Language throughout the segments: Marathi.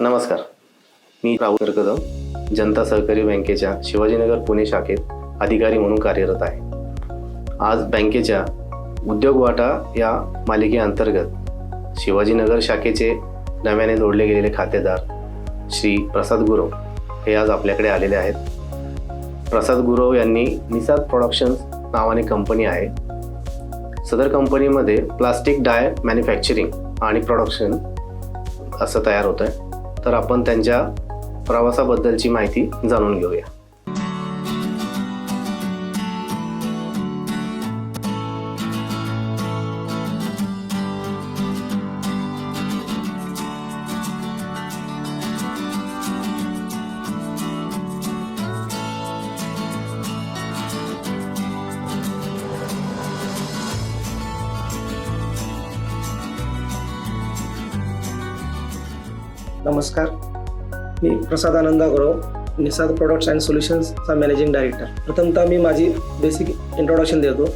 नमस्कार. मी राहुल कदम जनता सहकारी बँकेच्या शिवाजीनगर पुणे शाखेत अधिकारी म्हणून कार्यरत आहे. आज बँकेच्या उद्योग वाटा या मालिकेअंतर्गत शिवाजीनगर शाखेचे नव्याने जोडले गेलेले खातेदार श्री प्रसाद गुरव हे आज आपल्याकडे आलेले आहेत. प्रसाद गुरव यांनी निसाद प्रोडक्शन्स नावाने कंपनी आहे. सदर कंपनीमध्ये प्लास्टिक डाय मॅन्युफॅक्चरिंग आणि प्रोडक्शन असं तयार होतं आहे तर आपण त्यांच्या प्रवासाबद्दलची माहिती जाणून घेऊया. नमस्कार. मी प्रसाद आनंद गुरव निसाद प्रोडक्ट्स अँड सोल्युशन्सचा मॅनेजिंग डायरेक्टर प्रथमतः मी माझी बेसिक इंट्रोडक्शन देतो.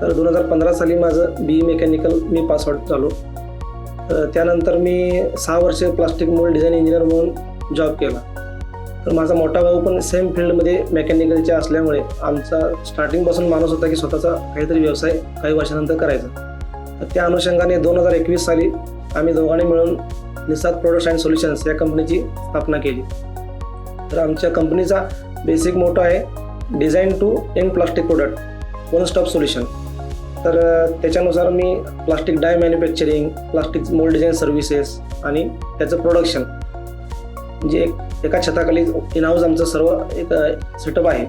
तर दोन हजार पंधरा साली माझं बी ई मेकॅनिकल मी पासआउट झालो तर त्यानंतर मी सहा वर्ष प्लास्टिक मोल्ड डिझाईन इंजिनियर म्हणून जॉब केला. तर माझा मोठा भाऊ पण सेम फील्डमध्ये मेकॅनिकलच्या असल्यामुळे आमचा स्टार्टिंगपासून माणूस होता की स्वतःचा काहीतरी व्यवसाय काही वर्षानंतर करायचा. तर त्या अनुषंगाने दोन हजार एकवीस साली आम्ही दोघांनी मिळून निसाद प्रोडक्ट्स अँड सोल्युशन्स या कंपनीची स्थापना केली. तर आमच्या कंपनीचा बेसिक मोटो आहे design to in plastic product one stop solution तर त्याच्यानुसार मी plastic die manufacturing plastic mould design services आणि त्याचं प्रोडक्शन म्हणजे एक एका छताखाली इन हाऊस आमचं सर्व एक सेटअप आहे.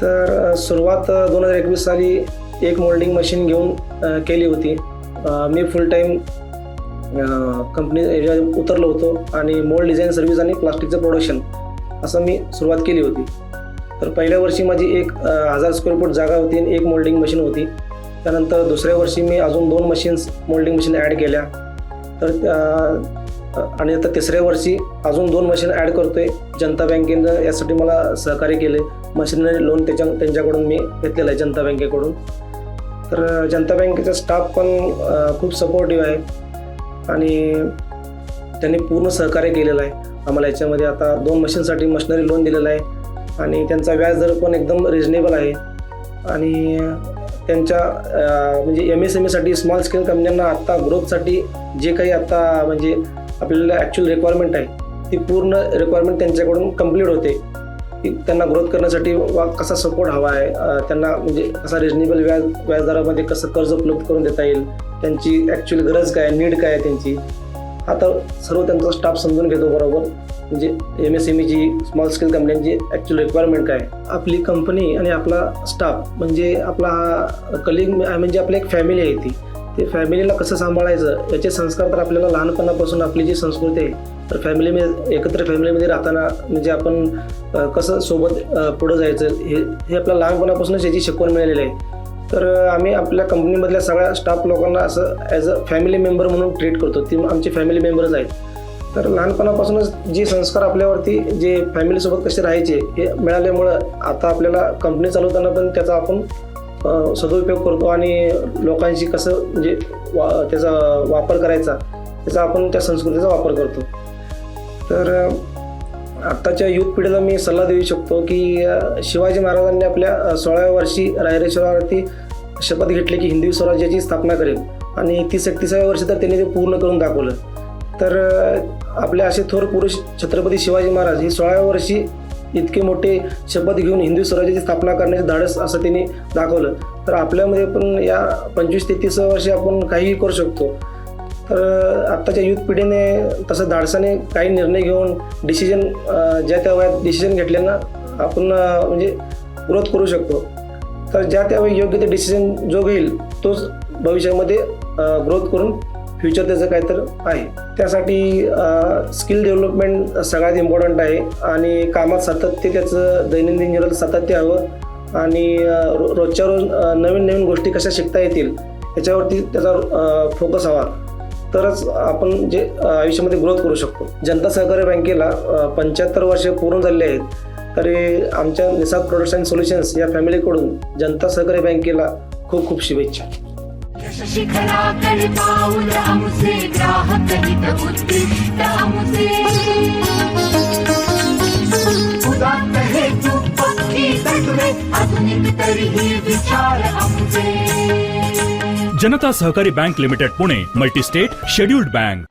तर सुरुवात दोन हजार एकवीस साली एक मोल्डिंग मशीन घेऊन केली होती. मी फुल टाईम कंपनी एरिया उतरलो होतो आणि मोल्ड डिझाईन सर्व्हिस आणि प्लास्टिकचं प्रोडक्शन असं मी सुरुवात केली होती. तर पहिल्या वर्षी माझी एक हजार स्क्वेअर फूट जागा होती आणि एक मोल्डिंग मशीन होती. त्यानंतर दुसऱ्या वर्षी मी अजून दोन मशीन्स मोल्डिंग मशीन ॲड केल्या. तर त्या- आणि आता तिसऱ्या वर्षी अजून दोन मशीन ॲड करतो आहे जनता बँकेनं यासाठी मला सहकार्य केले मशीनरी लोन त्याच्या त्यांच्याकडून मी घेतलेलं आहे जनता बँकेकडून. तर जनता बँकेचा स्टाफ पण खूप सपोर्टिव्ह आहे. आणि त्यांनी पूर्ण सहकार्य केलेलं आहे. आम्हाला याच्यामध्ये आता दोन मशीनसाठी मशिनरी लोन दिलेलं आहे. आणि त्यांचा व्याजदर पण एकदम रिजनेबल आहे. आणि त्यांच्या म्हणजे एम एस एम एसाठी स्मॉल स्केल कंपन्यांना आत्ता ग्रोथसाठी जे काही आत्ता म्हणजे आपल्याला ॲक्च्युअल रिक्वायरमेंट आहे ती पूर्ण रिक्वायरमेंट त्यांच्याकडून कंप्लीट होते. की त्यांना ग्रोथ करण्यासाठी वा कसा सपोर्ट हवा आहे त्यांना म्हणजे कसा रिजनेबल व्याज व्याजदरामध्ये कसं कर्ज उपलब्ध करून देता येईल त्यांची ॲक्च्युअल गरज काय नीड काय आहे त्यांची आता सर्व त्यांचा स्टाफ समजून घेतो बरोबर. म्हणजे एम एस एम ईची स्मॉल स्केल कंपन्यांची ॲक्च्युअल रिक्वायरमेंट काय आपली कंपनी आणि आपला स्टाफ म्हणजे आपला हा कलिग म्हणजे आपली एक फॅमिली आहे ती. ते फॅमिलीला कसं सांभाळायचं याचे संस्कार तर आपल्याला लहानपणापासून आपली जी संस्कृती आहे तर फॅमिलीमध्ये एकत्र फॅमिलीमध्ये राहताना म्हणजे आपण कसं सोबत पुढं जायचं हे हे आपल्या लहानपणापासूनच याची शिकवण मिळालेली आहे. तर आम्ही आपल्या कंपनीमधल्या सगळ्या स्टाफ लोकांना असं ॲज अ फॅमिली मेंबर म्हणून ट्रीट करतो. ती आमची फॅमिली मेंबरच आहेत. तर लहानपणापासूनच जे संस्कार आपल्यावरती जे फॅमिलीसोबत कसे राहायचे हे मिळाल्यामुळं आता आपल्याला कंपनी चालवताना पण त्याचा आपण सदुपयोग करतो आणि लोकांशी कसं म्हणजे वा त्याचा वापर करायचा त्याचा आपण त्या संस्कृतीचा वापर करतो. तर आत्ताच्या युथ पिढीला मी सल्ला देऊ शकतो की शिवाजी महाराजांनी आपल्या सोळाव्या वर्षी रायरेश्वरावरती शपथ घेतली की हिंदवी स्वराज्याची स्थापना करेल. आणि तीस एकतीसाव्या वर्षी तर त्यांनी ते पूर्ण करून दाखवलं. तर आपले असे थोर पुरुष छत्रपती शिवाजी महाराज हे सोळाव्या वर्षी इतके मोठे शपथ घेऊन हिंदू स्वराज्याची स्थापना करण्याचे धाडस असं त्यांनी दाखवलं. तर आपल्यामध्ये पण या पंचवीस ते तीस वर्षी आपण काहीही करू शकतो. तर आत्ताच्या युथ पिढीने तसं धाडसाने काही निर्णय घेऊन डिसिजन ज्या त्या वयात डिसिजन घेतल्यानं आपण म्हणजे ग्रोथ करू शकतो. तर ज्या त्यावेळी योग्य ते डिसिजन जो घेईल तोच भविष्यामध्ये ग्रोथ करून फ्युचर त्याचं काय तर आहे. त्यासाठी स्किल डेव्हलपमेंट सगळ्यात इम्पॉर्टंट आहे आणि कामात सातत्य त्याचं दैनंदिन जीवनात सातत्य हवं आणि रो- रोजच्या रोज नवीन नवीन गोष्टी कशा शिकता येतील याच्यावरती त्याचा फोकस हवा. तरच आपण जे आयुष्यामध्ये ग्रोथ करू शकतो. जनता सहकारी बँकेला पंच्याहत्तर वर्ष पूर्ण झाले आहेत तरी आमच्या निसाद प्रोडक्ट्स अँड सोल्युशन्स या फॅमिलीकडून जनता सहकारी बँकेला खूप खूप शुभेच्छा. आधुनिक तरीही विचार आमचे. Janata Sahakari bank limited Pune multistate scheduled bank.